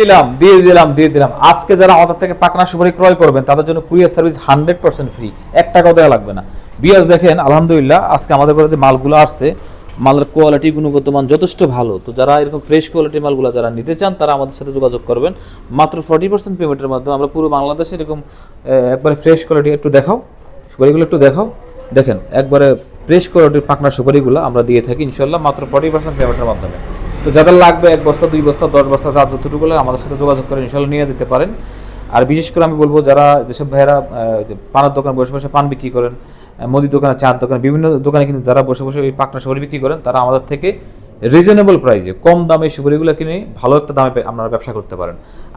দিলাম, দিয়ে দিলাম দিয়ে দিলাম। আজকে যারা আমাদের থেকে পাকনা সুপারি ক্রয় করবেন, তাদের জন্য courier service hundred percent free. এক টাকাও দেওয়া লাগবে না। বিয়াস দেখেন, আলহামদুলিল্লাহ, আজকে আমাদের ঘরে যে মালগুলো আসছে, মালের কোয়ালিটি গুণগত মান যথেষ্ট ভালো। তো যারা এরকম ফ্রেশ কোয়ালিটির মালগুলো যারা নিতে চান, তারা আমাদের সাথে যোগাযোগ করবেন। মাত্র ফর্টি পার্সেন্ট পেমেন্টের মাধ্যমে আমরা পুরো বাংলাদেশে এরকম একবারে ফ্রেশ কোয়ালিটি একটু দেখাও। সুপারিগুলো একটু দেখাও। দেখেন, একবারে ফ্রেশ কোয়ালিটির পাকনা সুপারিগুলো আমরা দিয়ে থাকি ইনশাল্লাহ মাত্র ফর্টি পার্সেন্ট পেমেন্টের মাধ্যমে। তো যাদের লাগবে এক বস্তা, দুই বস্তা, দশ বস্তা তার যতটুকু লাগে আমাদের সাথে যোগাযোগ করে ইনশাল্লাহ নিয়ে দিতে পারেন। আর বিশেষ করে আমি বলব যারা যেসব ভাইয়েরা পানের দোকান বসে বসে পান বিক্রি করেন মুদির দোকানে চার দোকান, বিভিন্ন দোকানে কিন্তু যারা বসে বসে এই পাকনা সুপারি বিক্রি করেন, তারা আমাদের থেকে রিজনেবল প্রাইসে কম দামে সুপারিগুলো কিনে ভালো একটা দামে আপনারা ব্যবসা করতে পারেন।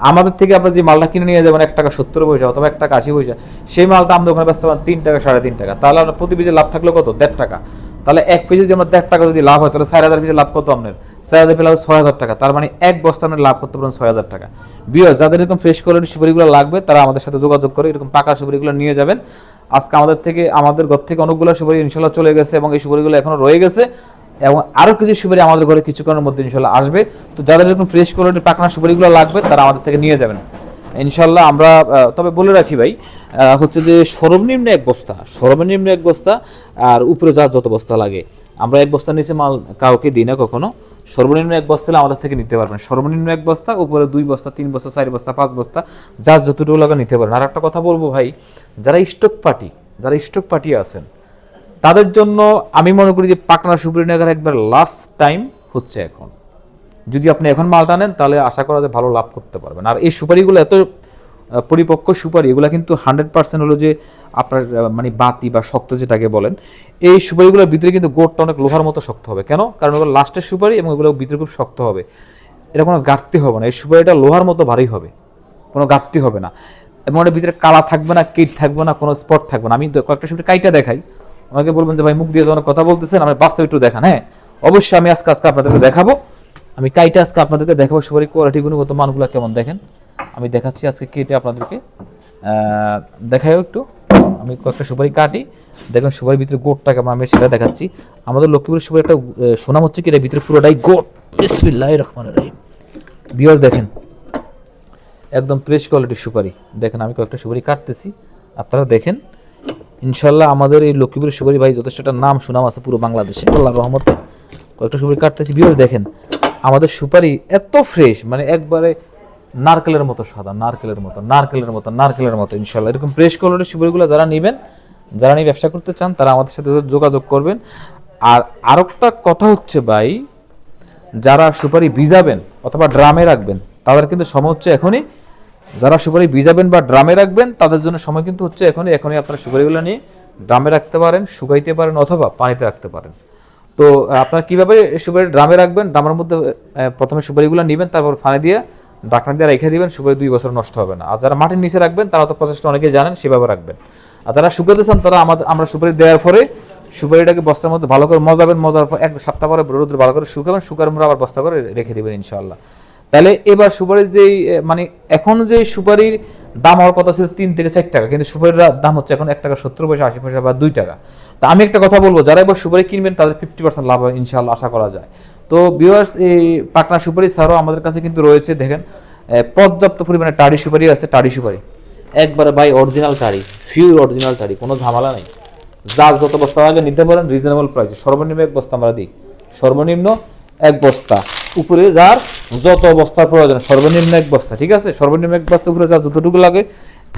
আমাদের থেকে আপনারা যে মালটা কিনে নিয়ে যাবেন, এক টাকা সত্তর পয়সা অথবা এক টাকা আশি পয়সা, সেই মালটা আমাদের ওখানে ব্যস্ত পারেন তিন টাকা, সাড়ে তিন টাকা। তাহলে আপনার প্রতি পিজে লাভ থাকল কত? দেড় টাকা। তাহলে এক পেজে যদি আমার দেড় টাকা যদি লাভ হয়, তাহলে চার হাজার পিজে লাভ কত আপনার? চার হাজার পেলে ছয় হাজার টাকা। তার মানে এক বস্তা আপনি লাভ করতে পারেন ছয় হাজার টাকা। বিয়স যাদের এরকম ফ্রেশ কোয়ালিটির সুপারিগুলো লাগবে, তারা আমাদের সাথে যোগাযোগ করে এরকম পাকা সুপারিগুলো নিয়ে যাবেন। আজকে আমাদের থেকে, আমাদের ঘর থেকে অনেকগুলো সুপারি ইনশাল্লাহ চলে গেছে এবং এই সুপারিগুলো এখনও রয়ে গেছে। এবং আরও কিছু সুপারি আমাদের ঘরে কিছুক্ষণের মধ্যে ইনশাল্লাহ আসবে। তো যাদের এরকম ফ্রেশ কোয়ালিটির পাকনা সুপারিগুলো লাগবে, তারা আমাদের থেকে নিয়ে যাবেন। ইনশাল্লাহ আমরা তবে বলে রাখি ভাই হচ্ছে যে সর্বনিম্ন এক বস্তা, সর্বনিম্ন এক বস্তা, আর উপরে যা যত বস্তা লাগে। আমরা এক বস্তা নিচে মাল কাউকে দিই না কখনো। সর্বনিম্ন এক বস্তা হলে আমাদের থেকে নিতে পারবেন। সর্বনিম্ন এক বস্তা, উপরে দুই বস্তা, তিন বস্তা, চার বস্তা, পাঁচ বস্তা, যার যতটুকু লাগে নিতে পারেন আর একটা কথা বলব ভাই, যারা স্টক পার্টি, যারা স্টক পার্টি আছেন, তাদের জন্য আমি মনে করি যে পাকনা সুপারি নেগার একবার লাস্ট টাইম হচ্ছে এখন। যদি আপনি এখন মালটা নেন, তাহলে আশা করা যায় ভালো লাভ করতে পারবেন। আর এই সুপারিগুলো এত পরিপক্ক সুপারি, এগুলো কিন্তু হান্ড্রেড পার্সেন্ট হলো যে আপনার মানে বাতি বা শক্ত যেটাকে বলেন, এই সুপারিগুলোর ভিতরে কিন্তু গোড়টা অনেক লোহার মতো শক্ত হবে। কেন? কারণ ওগুলো লাস্টের সুপারি এবং এগুলো ভিতরে খুব শক্ত হবে। এটা কোনো ঘাটতি হবে না। এই সুপারিটা লোহার মতো ভারী হবে। কোনো ঘাটতি হবে না। এবং ওটার ভিতরে কালা থাকবে না, কিট থাকবে না, কোনো স্পট থাকবে না। আমি কয়েকটা সুপারি কাইটা দেখাই। আমাকে বলবেন যে, ভাই, মুখ দিয়ে যখন কথা বলতেছেন আমি বাস্তবে একটু দেখান। হ্যাঁ অবশ্যই আমি আজকে আজকে আপনাদেরকে দেখাবো। আমি কাইটা আজকে আপনাদেরকে দেখাবো সুপারি কোয়ালিটি গুণগত মানগুলো কেমন দেখেন। আমি দেখাচ্ছি আজকে কেটে আপনাদেরকে। আহ, দেখাইও একটু। আমি কয়েকটা সুপারি কাটি। দেখেন সুপারির ভিতরে গোটটা কেমন আমি সেটা দেখাচ্ছি। আমাদের লক্ষ্মীপুর সুপারি একটা সুনাম হচ্ছে কি? এর ভিতরে পুরোটাই গোট। বিসমিল্লাহ রহমান রহিম। বিয়াস দেখেন একদম ফ্রেশ কোয়ালিটির সুপারি। দেখেন আমি কয়েকটা সুপারি কাটতেছি। আপনারা দেখেন ইনশাল্লাহ আমাদের এই লক্ষ্মীপুর সুপারি ভাই যথেষ্ট একটা নাম সুনাম আছে পুরো বাংলাদেশে। আল্লাহ রহমতে কয়েকটা সুপারি কাটতেছি। বিয়াস দেখেন আমাদের সুপারি এত ফ্রেশ মানে একবারে নারকেলের মতো সাদা, নারকেলের মতো নারকেলের মতো নারকেলের মতো ইনশাল্লাহ এরকম ফ্রেশ কোয়ালিটির সুপারিগুলো যারা নেবেন, যারা নিয়ে ব্যবসা করতে চান, তারা আমাদের সাথে যোগাযোগ করবেন। আর আরেকটা কথা হচ্ছে ভাই, যারা সুপারি ভিজাবেন অথবা ড্রামে রাখবেন, তাদের কিন্তু সময় হচ্ছে এখনই। যারা সুপারি ভিজাবেন বা ড্রামে রাখবেন, তাদের জন্য সময় কিন্তু হচ্ছে এখনই এখনই আপনারা সুপারিগুলো নিয়ে ড্রামে রাখতে পারেন, শুকাইতে পারেন অথবা পানিতে রাখতে পারেন। তো আপনারা কীভাবে সুপারি ড্রামে রাখবেন? ড্রামের মধ্যে প্রথমে সুপারিগুলো নেবেন, তারপর ফানে দিয়ে ডাকনা দিয়ে রেখে দিবেন সুপারি দুই বছর নষ্ট হবে না। আর যারা মাটির নিচে রাখবেন, তারা তো প্রচেষ্টা অনেকেই জানেন, সেভাবে রাখবেন। আর যারা শুকাতে চান তারা আমাদের, আমরা সুপারি দেওয়ার পরে সুপারিটাকে বস্তার মধ্যে ভালো করে মজাবেন, মজার পর এক সপ্তাহ পরে রোদ্রে ভালো করে শুকাবেন, শুকার পরে আবার বস্তা করে রেখে দেবেন ইনশাল্লাহ তাহলে এবার সুপারির যেই মানে এখন যে সুপারির দাম হওয়ার কথা ছিল তিন থেকে চার টাকা, কিন্তু সুপারির দাম হচ্ছে এখন এক টাকা সত্তর পয়সা, আশি পয়সা বা দুই টাকা। তা আমি একটা কথা বলব, যারা এবার সুপারি কিনবেন, তাদের ফিফটি পার্সেন্ট লাভ ইনশাআল্লাহ, আশা করা যায়। তো ভিউয়ার্স এই পাটনা সুপারি ছাড়াও আমাদের কাছে কিন্তু রয়েছে, দেখেন। পর্যাপ্ত পরিমাণে টাড়ি সুপারি আছে, টাড়ি সুপারি। একবারে বাই অরিজিনাল টাড়ি ফিউর অরিজিনাল টাড়ি, কোনো ঝামেলা নেই। যার যত বস্তা আগে নিতে পারেন রিজনেবল প্রাইসে সর্বনিম্ন এক বস্তা আমরা দিই। সর্বনিম্ন এক বস্তা। উপরে যার যত বস্তার প্রয়োজন, সর্বনিম্ন এক বস্তা, ঠিক আছে? সর্বনিম্ন এক বস্তা উপরে যার যতটুকু লাগে।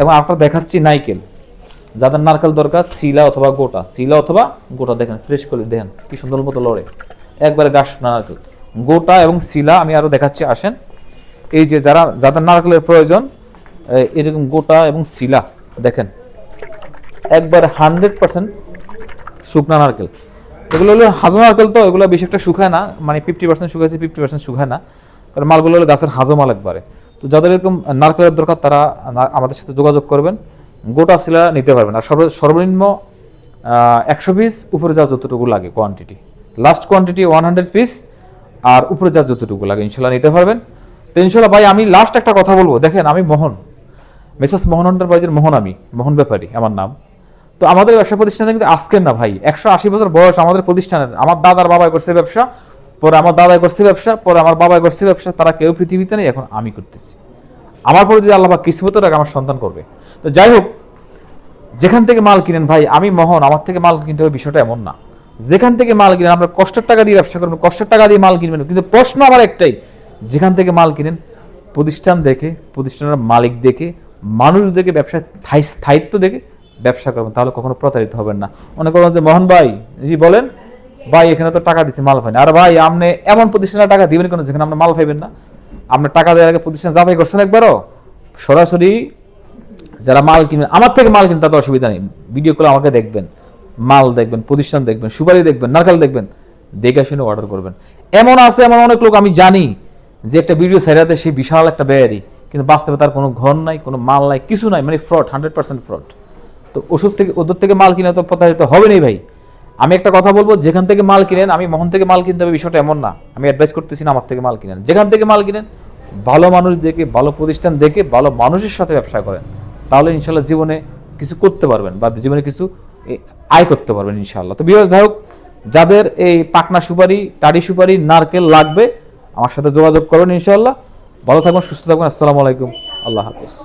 এবং আপনার দেখাচ্ছি নাইকেল। যাদের নারকেল দরকার, শিলা অথবা গোটা, শিলা অথবা গোটা, দেখেন ফ্রেশ করে দেখেন, কি সুন্দর মতো লড়ে। একবারে গাছ নারকেল গোটা এবং শিলা আমি আরও দেখাচ্ছি, আসেন। এই যে যারা, যাদের নারকেলের প্রয়োজন এরকম গোটা এবং শিলা, দেখেন। একবার হান্ড্রেড পার্সেন্ট শুকনা নারকেল। এগুলো হলো হাজো নারকেল তো, এগুলো বেশি একটা শুকায় না মানে ফিফটি পার্সেন্ট শুকাইছে, ফিফটি পার্সেন্ট শুকায় না। কারণ মালগুলো হলো গাছের হাজো মাল একবারে। তো যাদের এরকম নারকেলের দরকার, তারা আমাদের সাথে যোগাযোগ করবেন। গোটা শিলা নিতে পারবেন। আর সর্ব- সর্বনিম্ন একশো পিস উপরে যা যতটুকু লাগে quantity last quantity one hundred piece আর উপরে যা যতটুকু লাগে ইনশাল্লাহ নিতে পারবেন। তো ইনশাল্লাহ ভাই, আমি লাস্ট একটা কথা বলব। দেখেন, আমি মোহন। মেসাস মোহন এন্টারপ্রাইজের মোহন আমি, মোহন ব্যাপারী, আমার নাম। তো আমাদের ব্যবসা প্রতিষ্ঠানে কিন্তু আজকের না ভাই, একশো আশি বছর বয়স আমাদের প্রতিষ্ঠানের। আমার দাদার বাবা করছে ব্যবসা, পরে আমার দাদাই করছে ব্যবসা, পরে আমার বাবাই করছে ব্যবসা, তারা কেউ পৃথিবীতে নেই, এখন আমি করতেছি। আমার পরে যদি আল্লাহ কিসমত রাখে, আমার সন্তান করবে। তো যাই হোক, যেখান থেকে মাল কিনেন ভাই, আমি মহন, আমার থেকে মাল কিনতে হবে বিষয়টা এমন না। যেখান থেকে মাল কিনেন, আপনার কষ্টের টাকা দিয়ে ব্যবসা করবেন, কষ্টের টাকা দিয়ে মাল কিনবেন। কিন্তু প্রশ্ন আমার একটাই, যেখান থেকে মাল কিনেন, প্রতিষ্ঠান দেখে, প্রতিষ্ঠানের মালিক দেখে, মানুষ দেখে ব্যবসা স্থায়ী- স্থায়িত্ব দেখে ব্যবসা করবেন, তাহলে কখনো প্রতারিত হবেন না। মনে করবেন যে, মোহন ভাই, জি বলেন, ভাই, এখানে তো টাকা দিচ্ছে মাল পাই না আর ভাই, আপনি এমন প্রতিষ্ঠানে টাকা দিবেন কেন, যেখানে আপনি মাল পাইবেন না? আপনার টাকা দেওয়ার আগে প্রতিষ্ঠান যাচাই করছেন একবারও? সরাসরি যারা মাল কিনবেন আমার থেকে মাল কিনতে তাতে অসুবিধা নেই। ভিডিও করে আমাকে দেখবেন। মাল দেখবেন, প্রতিষ্ঠান দেখবেন, সুপারি দেখবেন, নারকেল দেখবেন, দেখে শুনে অর্ডার করবেন। এমন আছে, এমন অনেক লোক, আমি জানি যে একটা ভিডিও সাইরাতে সে বিশাল একটা ব্যয়ারি, কিন্তু বাস্তবে তার কোনো ঘর নাই, কোনো মাল নাই, কিছু নাই মানে ফ্রড হান্ড্রেড পার্সেন্ট ফ্রড তো ওষুধ থেকে ওদের থেকে মাল কিনে তো প্রতারিত হবে নাই ভাই। আমি একটা কথা বলব, যেখান থেকে মাল কিনেন, আমি মোহন থেকে মাল কিনতে হবে, বিষয়টা এমন না। আমি অ্যাডভাইস করতেছি না, আমার থেকে মাল কিনেন। যেখান থেকে মাল কিনেন, ভালো মানুষ দেখে, ভালো প্রতিষ্ঠান দেখে, ভালো মানুষের সাথে ব্যবসা করেন। তাহলে ইনশাল্লাহ জীবনে কিছু করতে পারবেন, বা জীবনে কিছু আয় করতে পারবেন ইনশাল্লাহ তো বিভাগ যাই হোক, যাদের এই পাকনা সুপারি, টাড়ি সুপারি, নারকেল লাগবে, আমার সাথে যোগাযোগ করবেন ইনশাল্লাহ ভালো থাকবেন, সুস্থ থাকবেন, আসসালামু আলাইকুম। আল্লাহ হাফিজ।